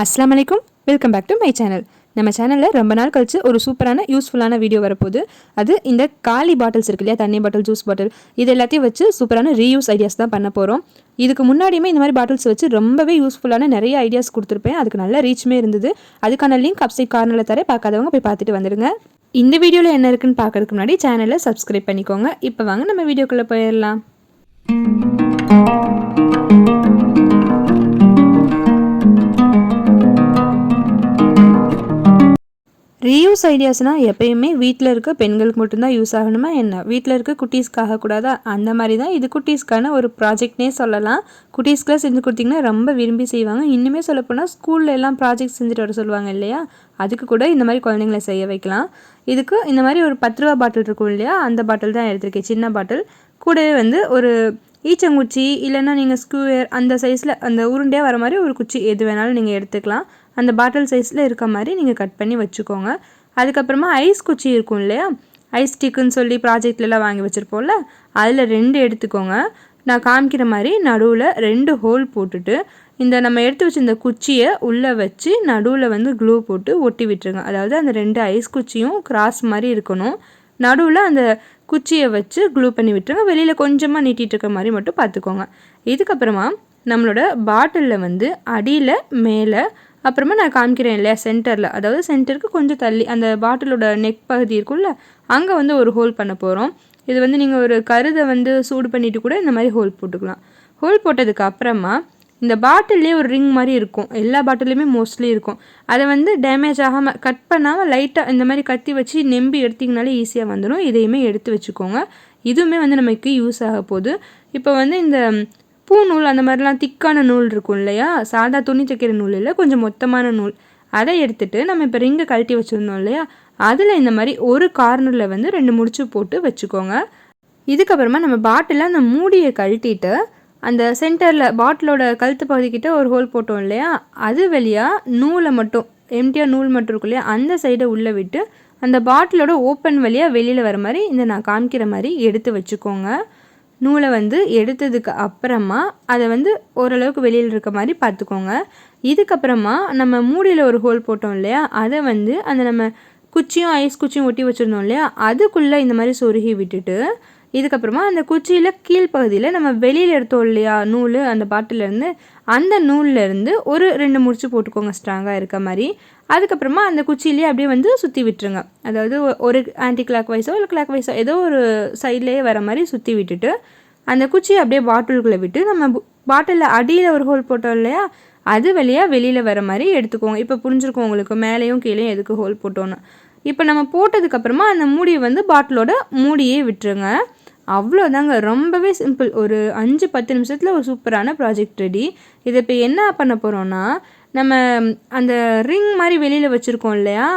அஸ்லாம் வலைக்கும் welcome back to my channel நம்ம சேனலில் ரொம்ப நாள் கழிச்சு ஒரு சூப்பரான யூஸ்ஃபுல்லான வீடியோ வரப்போகுது. அது இந்த காலி பாட்டில்ஸ் இருக்கு இல்லையா? தண்ணி பாட்டில் ஜூஸ் பாட்டில் இது எல்லாத்தையும் வச்சு சூப்பரான ரீயூஸ் ஐடியாஸ் தான் பண்ண போகிறோம் இதுக்கு முன்னாடியுமே இந்த மாதிரி பாட்டில்ஸ் வச்சு ரொம்பவே யூஸ்ஃபுல்லான நிறைய ஐடியாஸ் கொடுத்துருப்பேன். அதுக்கு நல்ல ரீச்சுமே இருந்தது. அதுக்கான லிங்க் அப்சைட் கார்னரில் தர பார்க்காதவங்க போய் பார்த்துட்டு வந்துடுங்க. இந்த வீடியோவில் என்ன இருக்குன்னு பார்க்கறதுக்கு முன்னாடி சேனலை சப்ஸ்கிரைப் பண்ணிக்கோங்க. இப்போ வாங்க நம்ம வீடியோக்குள்ளே போயிடலாம். ரீயூஸ் ஐடியாஸ்னால் எப்பயுமே வீட்டில் இருக்க பெண்களுக்கு மட்டும்தான் யூஸ் ஆகணுமா என்ன? வீட்டில் இருக்க குட்டீஸ்க்காக கூடாதா அந்த மாதிரி தான் இது குட்டீஸ்க்கான ஒரு ப்ராஜெக்ட்னே சொல்லலாம். குட்டீஸ்க்கெலாம் செஞ்சு கொடுத்தீங்கன்னா ரொம்ப விரும்பி செய்வாங்க. இன்னுமே சொல்லப்போனால் ஸ்கூலில் எல்லாம் ப்ராஜெக்ட் செஞ்சுட்டு வர சொல்லுவாங்க இல்லையா? அதுக்கு கூட இந்த மாதிரி குழந்தைங்களை செய்ய வைக்கலாம். இதுக்கு இந்த மாதிரி ஒரு பத்து ரூபா பாட்டில் இருக்கும் இல்லையா? அந்த பாட்டில் தான் எடுத்திருக்கேன். சின்ன பாட்டில். கூடவே வந்து ஒரு ஈச்சங்குச்சி இல்லைன்னா நீங்கள் ஸ்கூயர் அந்த சைஸில் அந்த உருண்டையாக வர மாதிரி ஒரு குச்சி எது வேணாலும் நீங்கள் எடுத்துக்கலாம். அந்த பாட்டில் சைஸில் இருக்க மாதிரி நீங்கள் கட் பண்ணி வச்சுக்கோங்க. அதுக்கப்புறமா ஐஸ் குச்சி இருக்கும் இல்லையா? ஐஸ் ஸ்டிக்குன்னு சொல்லி ப்ராஜெக்ட்லலாம் வாங்கி வச்சுருப்போம்ல அதில் ரெண்டு எடுத்துக்கோங்க. நான் காமிக்கிற மாதிரி நடுவில் ரெண்டு ஹோல் போட்டுட்டு இந்த நம்ம எடுத்து வச்சிருந்த குச்சியை உள்ளே வச்சு நடுவில் வந்து க்ளூ போட்டு ஒட்டி விட்டுருங்க. அதாவது அந்த ரெண்டு ஐஸ் குச்சியும் கிராஸ் மாதிரி இருக்கணும். நடுவில் அந்த குச்சியை வச்சு க்ளூ பண்ணி விட்டுருங்க. வெளியில் கொஞ்சமாக நீட்டிகிட்டு இருக்க மாதிரி மட்டும் பார்த்துக்கோங்க. இதுக்கப்புறமா நம்மளோட பாட்டிலில் வந்து அடியில் மேலே அப்புறமா நான் காமிக்கிறேன் இல்லையா சென்டரில் அதாவது சென்டருக்கு கொஞ்சம் தள்ளி அந்த பாட்டிலோட நெக் பகுதி இருக்கும்ல அங்கே வந்து ஒரு ஹோல் பண்ண போகிறோம் இது வந்து நீங்கள் ஒரு கருதை வந்து சூடு பண்ணிவிட்டு கூட இந்த மாதிரி ஹோல் போட்டுக்கலாம். ஹோல் போட்டதுக்கு அப்புறமா இந்த பாட்டில்லே ஒரு ரிங் மாதிரி இருக்கும். எல்லா பாட்டிலையுமே மோஸ்ட்லி இருக்கும். அதை வந்து டேமேஜ் ஆகாமல் கட் பண்ணாமல் லைட்டாக இந்த மாதிரி கத்தி வச்சு நெம்பி எடுத்திங்கனாலே ஈஸியாக வந்துடும் இதையுமே எடுத்து வச்சுக்கோங்க. இதுவுமே வந்து நமக்கு யூஸ் ஆக போகுது. இப்போ வந்து இந்த பூநூல் அந்த மாதிரிலாம் திக்கான நூல் இருக்கும் இல்லையா? சாதா துணி தைக்கிற நூல் இல்லை கொஞ்சம் மொத்தமான நூல். அதை எடுத்துட்டு நம்ம இப்போ ரிங்கை கழட்டி வச்சுருந்தோம் இல்லையா? அதில் இந்த மாதிரி ஒரு கார்னரில் வந்து ரெண்டு முடிச்சு போட்டு வச்சுக்கோங்க. இதுக்கப்புறமா நம்ம பாட்டிலில் அந்த மூடியை கழட்டிட்டு அந்த சென்டரில் பாட்டிலோட கழுத்து பகுதிக்கிட்ட ஒரு ஹோல் போட்டோம் இல்லையா? அது வழியாக நூலை மட்டும் எம்டியாக நூல் மட்டும் இருக்கும் இல்லையா? அந்த சைடை உள்ளே விட்டு அந்த பாட்டிலோட ஓப்பன் வழியாக வெளியில் வர மாதிரி இந்த நான் காமிக்கிற மாதிரி எடுத்து வச்சுக்கோங்க. நூலை வந்து எடுத்ததுக்கு அப்புறமா அதை வந்து ஓரளவுக்கு வெளியில் இருக்க மாதிரி பார்த்துக்கோங்க. இதுக்கப்புறமா நம்ம மூடியில் ஒரு ஹோல் போட்டோம் இல்லையா? அதை வந்து அந்த நம்ம குச்சியும் ஐஸ் குச்சியும் ஒட்டி வச்சுருந்தோம் இல்லையா? அதுக்குள்ளே இந்த மாதிரி சொருகி விட்டுட்டு இதுக்கப்புறமா அந்த குச்சியில் கீழ்ப்பகுதியில் நம்ம வெளியில் எடுத்தோம் இல்லையா நூல் அந்த பாட்டிலேருந்து அந்த நூல்லேருந்து ஒரு ரெண்டு முடிச்சு போட்டுக்கோங்க ஸ்ட்ராங்காக இருக்க மாதிரி. அதுக்கப்புறமா அந்த குச்சியிலேயே அப்படியே வந்து சுற்றி விட்டுருங்க. அதாவது ஒரு ஆன்டி கிளாக் வைஸோ இல்லை கிளாக் வைஸோ ஏதோ ஒரு சைட்லேயே வர மாதிரி சுற்றி விட்டுட்டு அந்த குச்சியை அப்படியே பாட்டிலுக்குள்ளே விட்டு நம்ம பாட்டிலில் அடியில் ஒரு ஹோல் போட்டோம் இல்லையா அது வழியாக வெளியில் வர மாதிரி எடுத்துக்கோங்க. இப்போ புரிஞ்சிருக்கும் உங்களுக்கு மேலேயும் கீழேயும் எதுக்கு ஹோல் போட்டோன்னு இப்போ நம்ம போட்டதுக்கப்புறமா அந்த மூடியை வந்து பாட்டிலோட மூடியே விட்டுருங்க. அவ்வளோதாங்க ரொம்பவே சிம்பிள் ஒரு அஞ்சு பத்து நிமிஷத்தில் ஒரு சூப்பரான ப்ராஜெக்ட் ரெடி இதை இப்போ என்ன பண்ண போகிறோன்னா நம்ம அந்த ரிங் மாதிரி வெளியில் வச்சுருக்கோம் இல்லையா?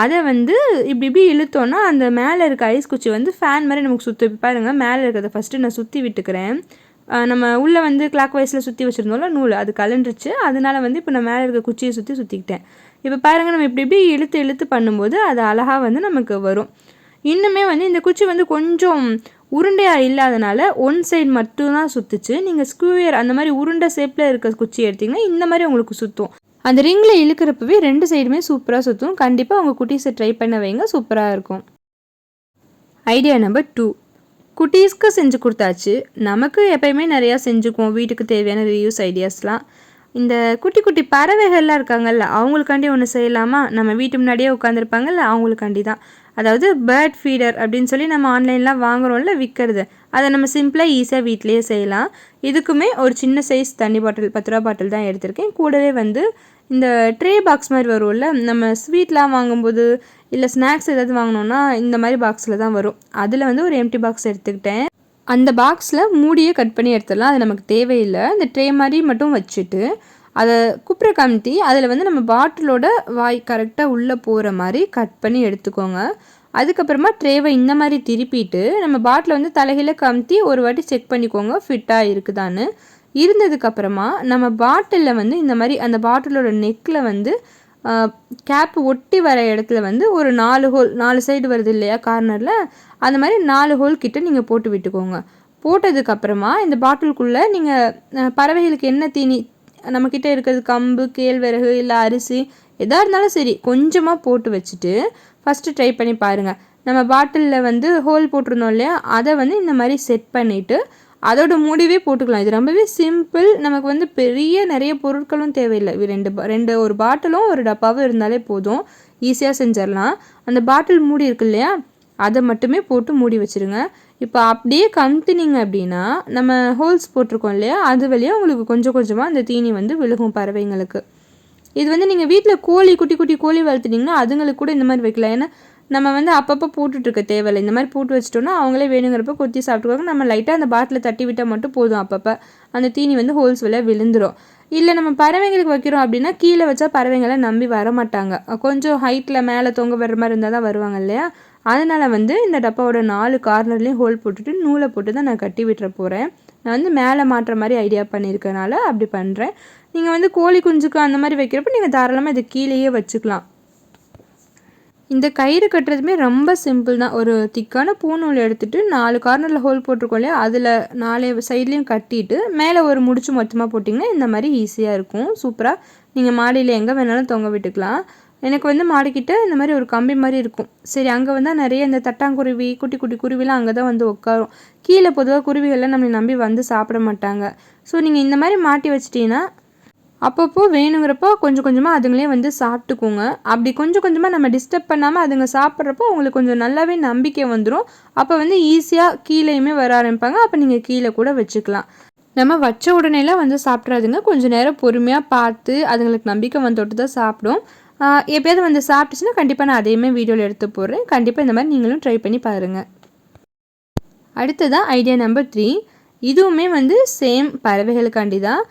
அதை வந்து இப்படி இப்படி இழுத்தோன்னா அந்த மேலே இருக்க ஐஸ் குச்சி வந்து ஃபேன் மாதிரி நமக்கு சுற்றி பாருங்கள் மேலே இருக்கிறத ஃபஸ்ட்டு நான் சுற்றி விட்டுக்கிறேன். நம்ம உள்ளே வந்து கிளாக் வைஸில் சுற்றி வச்சுருந்தோம்ல நூல். அது கலண்டுருச்சு. அதனால வந்து இப்போ நான் மேலே இருக்க குச்சியை சுற்றி சுற்றிக்கிட்டேன் இப்போ பாருங்கள் நம்ம இப்படி இப்படி இழுத்து இழுத்து பண்ணும்போது அது அழகாக வந்து நமக்கு வரும். இன்னுமே வந்து இந்த குச்சி வந்து கொஞ்சம் உருண்டையாக இல்லாதனால ஒன் சைடு மட்டும்தான் சுற்றுச்சு நீங்கள் ஸ்கூயர் அந்த மாதிரி உருண்டை ஷேப்பில் இருக்க குச்சி எடுத்திங்கன்னா இந்த மாதிரி உங்களுக்கு சுற்றும் அந்த ரிங்கில் இழுக்கிறப்பவே ரெண்டு சைடுமே சூப்பராக சுற்றும் கண்டிப்பாக உங்கள் குட்டீஸை ட்ரை பண்ண வைங்க சூப்பராக இருக்கும். ஐடியா நம்பர் டூ குட்டீஸ்க்கு செஞ்சு கொடுத்தாச்சு. நமக்கு எப்பயுமே நிறையா செஞ்சுக்குவோம். வீட்டுக்கு தேவையான ரிவ்யூஸ் ஐடியாஸ்லாம் இந்த குட்டி குட்டி பறவைகள்லாம் இருக்காங்கல்ல அவங்களுக்காண்டி ஒன்று செய்யலாமா? நம்ம வீட்டு முன்னாடியே உட்காந்துருப்பாங்கல்ல அவங்களுக்காண்டி தான் அதாவது பேர்ட் ஃபீடர் அப்படின்னு சொல்லி நம்ம ஆன்லைன்லாம் வாங்குகிறோம்ல விற்கிறது அதை நம்ம சிம்பிளாக ஈஸியாக வீட்லேயே செய்யலாம். இதுக்குமே ஒரு சின்ன சைஸ் தண்ணி பாட்டில் பத்து ரூபா பாட்டில் தான் எடுத்திருக்கேன். கூடவே வந்து இந்த ட்ரே பாக்ஸ் மாதிரி வரும்ல நம்ம ஸ்வீட்லாம் வாங்கும்போது இல்லை ஸ்நாக்ஸ் ஏதாவது வாங்கினோன்னா இந்த மாதிரி பாக்ஸில் தான் வரும். அதில் வந்து ஒரு எம்டி பாக்ஸ் எடுத்துக்கிட்டேன். அந்த பாக்ஸில் மூடியே கட் பண்ணி எடுத்துடலாம். அது நமக்கு தேவையில்லை. அந்த ட்ரே மாதிரி மட்டும் வச்சுட்டு அதை குப்புற கமுத்தி அதில் வந்து நம்ம பாட்டிலோட வாய் கரெக்டாக உள்ளே போகிற மாதிரி கட் பண்ணி எடுத்துக்கோங்க. அதுக்கப்புறமா ட்ரேவை இந்த மாதிரி திருப்பிட்டு நம்ம பாட்டில் வந்து தலைகீழ கமுத்தி ஒரு வாட்டி செக் பண்ணிக்கோங்க. ஃபிட்டாக இருக்குதான்னு. இருந்ததுக்கப்புறமா நம்ம பாட்டிலில் வந்து இந்த மாதிரி அந்த பாட்டிலோட நெக்கில் வந்து கேப் ஒட்டி வர இடத்துல வந்து ஒரு நாலு ஹோல் நாலு சைடு வருது இல்லையா கார்னரில் அந்த மாதிரி நாலு ஹோல் கிட்ட நீங்கள் போட்டு விட்டுக்கோங்க. போட்டதுக்கப்புறமா இந்த பாட்டிலுக்குள்ளே நீங்கள் பறவைகளுக்கு என்ன தீனி நம்மக்கிட்ட இருக்கிறது கம்பு கேழ்வரகு இல்லை அரிசி எதாக இருந்தாலும் சரி கொஞ்சமாக போட்டு வச்சுட்டு ஃபஸ்ட்டு ட்ரை பண்ணி பாருங்கள் நம்ம பாட்டிலில் வந்து ஹோல் போட்டிருந்தோம் இல்லையா அதை வந்து இந்த மாதிரி செட் பண்ணிவிட்டு அதோட முடிவே போட்டுக்கலாம். இது ரொம்பவே சிம்பிள் நமக்கு வந்து பெரிய நிறைய பொருட்களும் தேவையில்லை. ரெண்டு ரெண்டு ஒரு பாட்டிலும் ஒரு டப்பாவும் இருந்தாலே போதும். ஈஸியாக செஞ்சிடலாம். அந்த பாட்டில் மூடி இருக்கு இல்லையா? அதை மட்டுமே போட்டு மூடி வச்சுருங்க. இப்போ அப்படியே கமுத்துனீங்க அப்படின்னா நம்ம ஹோல்ஸ் போட்டிருக்கோம் இல்லையா? அது வழியாக உங்களுக்கு கொஞ்சம் கொஞ்சமாக அந்த தீனி வந்து விழுகும் பறவைங்களுக்கு. இது வந்து நீங்கள் வீட்டில் கோழி குட்டி குட்டி கோழி வளர்த்துட்டிங்கன்னா அதுங்களுக்கு கூட இந்த மாதிரி வைக்கலாம். ஏன்னா நம்ம வந்து அப்பப்போ போட்டுட்ருக்க தேவையில்லை. இந்த மாதிரி போட்டு வச்சிட்டோன்னா அவங்களே வேணுங்கிறப்ப கொத்தி சாப்பிட்டுக்குவாங்க. நம்ம லைட்டாக அந்த பாட்டில் தட்டி விட்டால் மட்டும் போதும் அப்பப்போ. அந்த தீனி வந்து ஹோல்ஸ் வில விழுந்துடும் இல்லை நம்ம பறவைங்களுக்கு வைக்கிறோம் அப்படின்னா கீழே வச்சா பறவைங்களை நம்பி வர மாட்டாங்க கொஞ்சம் ஹைட்டில் மேலே தொங்க வர்ற மாதிரி இருந்தால் தான் வருவாங்க இல்லையா? அதனால் வந்து இந்த டப்பாவோட நாலு கார்னர்லேயும் ஹோல் போட்டுட்டு நூலை போட்டு தான் நான் கட்டி விட்டுற போகிறேன் நான் வந்து மேலே மாட்டுற மாதிரி ஐடியா பண்ணியிருக்கனால அப்படி பண்ணுறேன் நீங்கள் வந்து கோழி குஞ்சுக்கு அந்த மாதிரி வைக்கிறப்ப நீங்கள் தாராளமாக இதை கீழேயே வச்சுக்கலாம். இந்த கயிறு கட்டுறதுமே ரொம்ப சிம்பிள் தான். ஒரு திக்கான பூநூல் எடுத்துகிட்டு நாலு கார்னரில் ஹோல் போட்டிருக்கோம் இல்லையா? அதில் நாலு சைட்லேயும் கட்டிட்டு மேலே ஒரு முடிச்சு மொத்தமாக போட்டிங்கன்னா இந்த மாதிரி ஈஸியாக இருக்கும். சூப்பராக நீங்கள் மாடியில் எங்கே வேணாலும் தொங்க விட்டுக்கலாம். எனக்கு வந்து மாடிக்கிட்ட இந்த மாதிரி ஒரு கம்பி மாதிரி இருக்கும். சரி அங்கே வந்தால் நிறைய இந்த தட்டாங்குருவி குட்டி குட்டி குருவிலாம் அங்கே தான் வந்து உட்காரும். கீழே பொதுவாக குருவிகள்லாம் நம்மளை நம்பி வந்து சாப்பிட மாட்டாங்க. ஸோ நீங்கள் இந்த மாதிரி மாட்டி வச்சிட்டிங்கன்னா அப்பப்போ வேணுங்கிறப்போ கொஞ்சம் கொஞ்சமாக அதுங்களே வந்து சாப்பிட்டுக்கோங்க. அப்படி கொஞ்சம் கொஞ்சமாக நம்ம டிஸ்டர்ப் பண்ணாமல் அதுங்க சாப்பிட்றப்போ உங்களுக்கு கொஞ்சம் நல்லாவே நம்பிக்கை வந்துடும் அப்போ வந்து ஈஸியாக கீழேயுமே வர ஆரம்பிப்பாங்க. அப்போ நீங்கள் கீழே கூட வச்சுக்கலாம். நம்ம வச்ச உடனேலாம் வந்து சாப்பிட்றாதுங்க. கொஞ்சம் நேரம் பொறுமையாக பார்த்து அதுங்களுக்கு நம்பிக்கை வந்தோட்டு தான் சாப்பிடும். எப்பயாவது வந்து சாப்பிட்டுச்சுன்னா கண்டிப்பாக நான் அதையுமே வீடியோவில் எடுத்து போடுறேன். கண்டிப்பாக இந்த மாதிரி நீங்களும் ட்ரை பண்ணி பாருங்கள் அடுத்ததான் ஐடியா நம்பர் த்ரீ இதுவுமே வந்து சேம் பறவைகளுக்காண்டி தான்.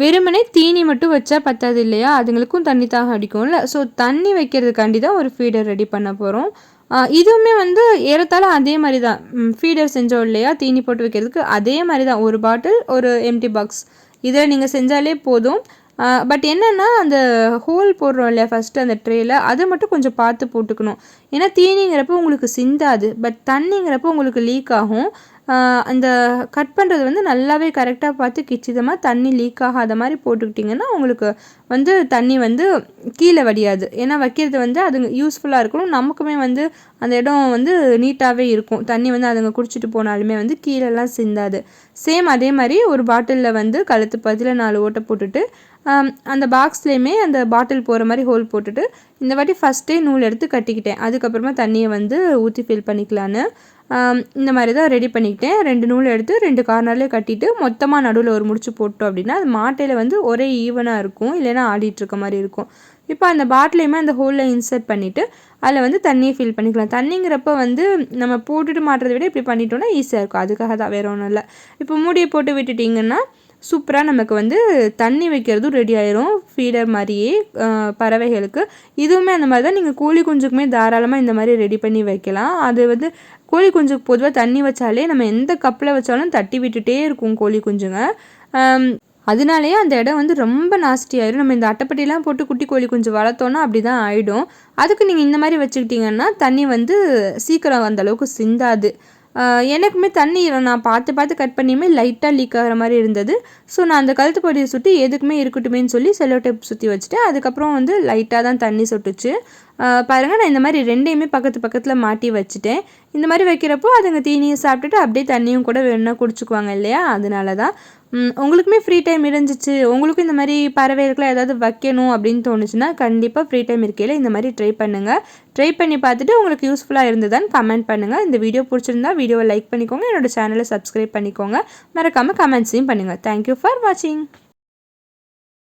வெறுமனே தீனி மட்டும் வச்சா பத்தாது இல்லையா? அதுங்களுக்கும் தண்ணி தாக அடிக்கும்ல. ஸோ தண்ணி வைக்கிறதுக்காண்டி தான் ஒரு ஃபீடர் ரெடி பண்ண போகிறோம் இதுவுமே வந்து ஏறத்தாழ அதே மாதிரி தான். ஃபீடர் செஞ்சோம் இல்லையா? தீனி போட்டு வைக்கிறதுக்கு அதே மாதிரி தான். ஒரு பாட்டில் ஒரு எம்டி பாக்ஸ் இதில் நீங்கள் செஞ்சாலே போதும். பட் என்னென்னா அந்த ஹோல் போடுறோம் இல்லையா? ஃபஸ்ட்டு அந்த ட்ரேயில் அதை மட்டும் கொஞ்சம் பார்த்து போட்டுக்கணும். ஏன்னா தீனிங்கிறப்போ உங்களுக்கு சிந்தாது. பட் தண்ணிங்கிறப்போ உங்களுக்கு லீக் ஆகும். அந்த கட் பண்ணுறது வந்து நல்லாவே கரெக்டாக பார்த்து கிச்சிதமாக தண்ணி லீக் ஆகாத மாதிரி போட்டுக்கிட்டிங்கன்னா உங்களுக்கு வந்து தண்ணி வந்து கீழே வடியாது. ஏன்னா வைக்கிறது வந்து அதுங்க யூஸ்ஃபுல்லாக இருக்கணும். நமக்குமே வந்து அந்த இடம் வந்து நீட்டாகவே இருக்கும். தண்ணி வந்து அதுங்க குடிச்சிட்டு போனாலுமே வந்து கீழெல்லாம் சிந்தாது. சேம் அதே மாதிரி ஒரு பாட்டிலில் வந்து கழுத்து பதில் நாலு ஓட்டை போட்டுட்டு அந்த பாக்ஸ்லேயுமே அந்த பாட்டில் போகிற மாதிரி ஹோல் போட்டுட்டு இந்த வாட்டி ஃபஸ்ட்டே நூல் எடுத்து கட்டிக்கிட்டேன். அதுக்கப்புறமா தண்ணியை வந்து ஊற்றி ஃபில் பண்ணிக்கலான்னு. இந்த மாதிரி தான் ரெடி பண்ணிக்கிட்டேன். ரெண்டு நூல் எடுத்து ரெண்டு கார்னர்லேயே கட்டிட்டு மொத்தமாக நடுவில் ஒரு முடிச்சு போட்டோம் அப்படின்னா அது மாட்டையில் வந்து ஒரே ஈவனாக இருக்கும். இல்லைன்னா ஆடிட்டுருக்க மாதிரி இருக்கும். இப்போ அந்த பாட்டிலையுமே அந்த ஹோலில் இன்சர்ட் பண்ணிவிட்டு அதில் வந்து தண்ணியை ஃபில் பண்ணிக்கலாம். தண்ணிங்கிறப்ப வந்து நம்ம போட்டுட்டு மாட்டுறதை விட இப்படி பண்ணிட்டோன்னா ஈஸியாக இருக்கும். அதுக்காக தான் வேறு ஒன்றும் இல்லை. இப்போ மூடியை போட்டு விட்டுட்டிங்கன்னா சூப்பராக நமக்கு வந்து தண்ணி வைக்கிறதும் ரெடி ஆயிரும். ஃபீடர் மாதிரியே பறவைகளுக்கு. இதுவுமே அந்த மாதிரி தான் நீங்கள் கோழி குஞ்சுக்குமே தாராளமாக இந்த மாதிரி ரெடி பண்ணி வைக்கலாம். அது வந்து கோழி குஞ்சுக்கு பொதுவாக தண்ணி வச்சாலே நம்ம எந்த கப்பில் வச்சாலும் தட்டி விட்டுட்டே இருக்கும் கோழி குஞ்சுங்க. அதனாலேயே அந்த இடம் வந்து ரொம்ப நாஸ்டி ஆயிடும் நம்ம இந்த அட்டைப்பட்டிலாம் போட்டு குட்டி கோழி குஞ்சு வளர்த்தோன்னா அப்படி தான் ஆகிடும் அதுக்கு நீங்கள் இந்த மாதிரி வச்சுக்கிட்டிங்கன்னா தண்ணி வந்து சீக்கிரம் அந்த அளவுக்கு சிந்தாது. எனக்குமே தண்ணி நான் பார்த்து பார்த்து கட் பண்ணியுமே லைட்டாக லீக் ஆகிற மாதிரி இருந்தது. ஸோ நான் அந்த கழுத்து பொடியை சுற்றி எதுக்குமே இருக்கட்டுமேன்னு சொல்லி செல்லோ டேப் சுற்றி வச்சுட்டு அதுக்கப்புறம் வந்து லைட்டாக தான் தண்ணி சொட்டுச்சு. பாருங்கள் நான் இந்த மாதிரி ரெண்டையுமே பக்கத்து பக்கத்தில் மாட்டி வச்சுட்டேன். இந்த மாதிரி வைக்கிறப்போ அதுங்க தீனியை சாப்பிட்டுட்டு அப்படியே தண்ணியும் கூட வேணும்னா குடிச்சுக்குவாங்க இல்லையா? அதனால தான் உங்களுக்குமே ஃப்ரீ டைம் இருந்துச்சு. உங்களுக்கும் இந்த மாதிரி பறவைகளுக்குலாம் ஏதாவது வைக்கணும் அப்படின்னு தோணுச்சுன்னா கண்டிப்பாக ஃப்ரீ டைம் இருக்கையில் இந்த மாதிரி ட்ரை பண்ணுங்கள் ட்ரை பண்ணி பார்த்துட்டு உங்களுக்கு யூஸ்ஃபுல்லாக இருந்ததுன்னு கமெண்ட் பண்ணுங்கள் இந்த வீடியோ பிடிச்சிருந்தா வீடியோவை லைக் பண்ணிக்கோங்க. என்னோடய சேனலை சப்ஸ்கிரைப் பண்ணிக்கோங்க. மறக்காமல் கமெண்ட்ஸையும் பண்ணுங்கள் தேங்க்யூ ஃபார் வாட்சிங்